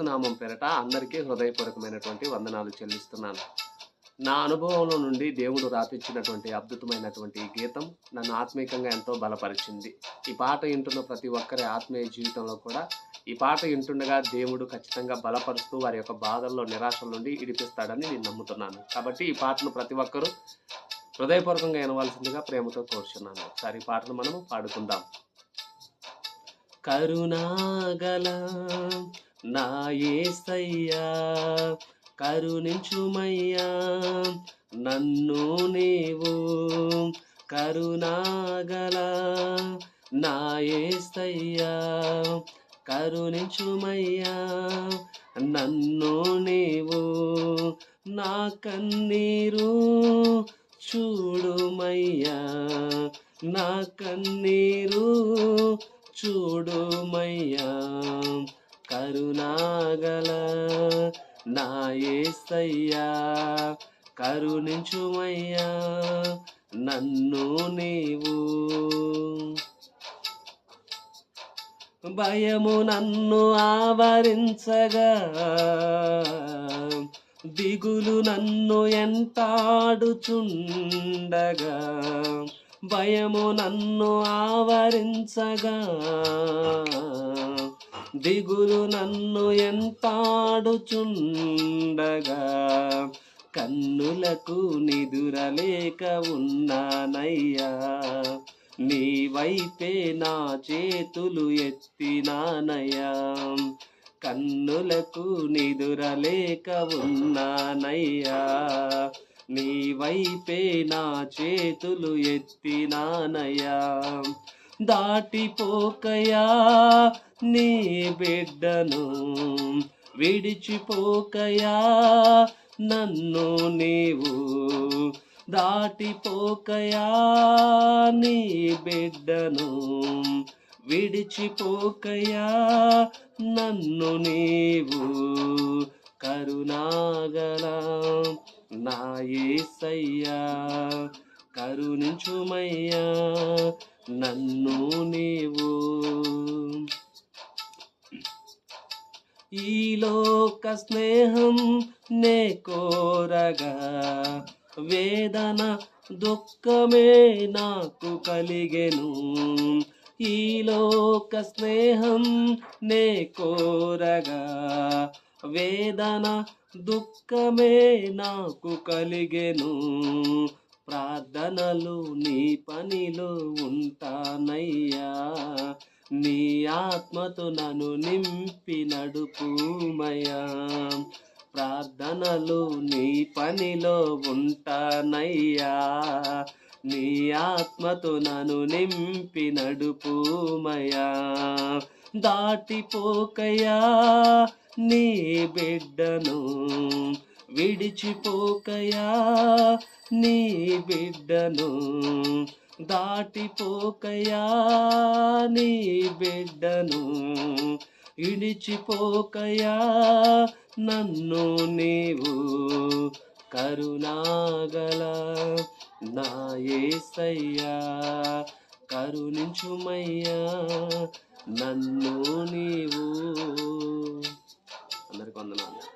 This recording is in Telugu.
నామం పేరట అందరికీ హృదయపూర్వకమైనటువంటి వందనాలు చెల్లిస్తున్నాను. నా అనుభవంలో నుండి దేవుడు రాపించినటువంటి అద్భుతమైనటువంటి ఈ గీతం నన్ను ఆత్మీయంగా ఎంతో బలపరిచింది. ఈ పాట వింటున్న ప్రతి ఒక్కరి ఆత్మీయ జీవితంలో కూడా ఈ పాట వింటుండగా దేవుడు ఖచ్చితంగా బలపరుస్తూ వారి యొక్క బాధల్లో నిరాశల నుండి ఇడిపిస్తాడని నేను నమ్ముతున్నాను. కాబట్టి ఈ పాటను ప్రతి ఒక్కరూ హృదయపూర్వకంగా వినవలసిందిగా ప్రేమతో కోరుచున్నాను. ఒకసారి ఈ పాటను మనము పాడుకుందాం. కరుణాగల నా ఏసయ్యా కరుణించుమయ్యా నన్ను నీవు కరుణాగల నా ఏసయ్యా కరుణించుమయ్యా నన్ను నీవు నా కన్నీరు చూడుమయ్యా నా కన్నీరు చూడుమయ్యా. కరుణాగల నా ఏసయ్యా కరుణించుమయ్యా నన్ను నీవు. భయము నన్ను ఆవరించగా దిగులు నన్ను ఎంతాడుచుండగా భయము నన్ను ఆవరించగా దిగులు నన్ను ఎంతాడుచుండగా. కన్నులకు నిదురలేక ఉన్నానయ్యా. నీ వైపే నా చేతులు ఎత్తినానయ్యా. కన్నులకు నిదురలేక ఉన్నానయ్యా. నీ వైపే నా చేతులు ఎత్తినానయ్యా. దాటిపోకయా నీ బిడ్డను విడిచిపోకయా నన్ను నీవు దాటిపోకయా నీ బిడ్డను విడిచిపోకయా నన్ను నీవు కరుణాగల నా యేసయ్యా కరుణించుమయ్యా నన్ను నీవు. ఈ లోక స్నేహం నే కోరగా వేదన దుఃఖమే నాకు కలిగెను. ఈ లోక స్నేహం నే కోరగా వేదన దుఃఖమే నాకు కలిగెను. ప్రార్థనలు నీ పనిలో ఉంటానయ్యా. నీ ఆత్మతో నన్ను నింపి నడుపుమయా ప్రార్థనలు నీ పనిలో ఉంటానయ్యా. నీ ఆత్మతో నన్ను నింపి నడుపుమయా దాటిపోకయా నీ బిడ్డను విడిచిపోకయా నీ బిడ్డను దాటిపోకయా? నీ బిడ్డను ఇడిచిపోకయా? నన్ను నీవు కరుణాగల నా యేసయ్యా కరుణించుమయ్యా నన్ను నీవు. అందరికి వందనాలు.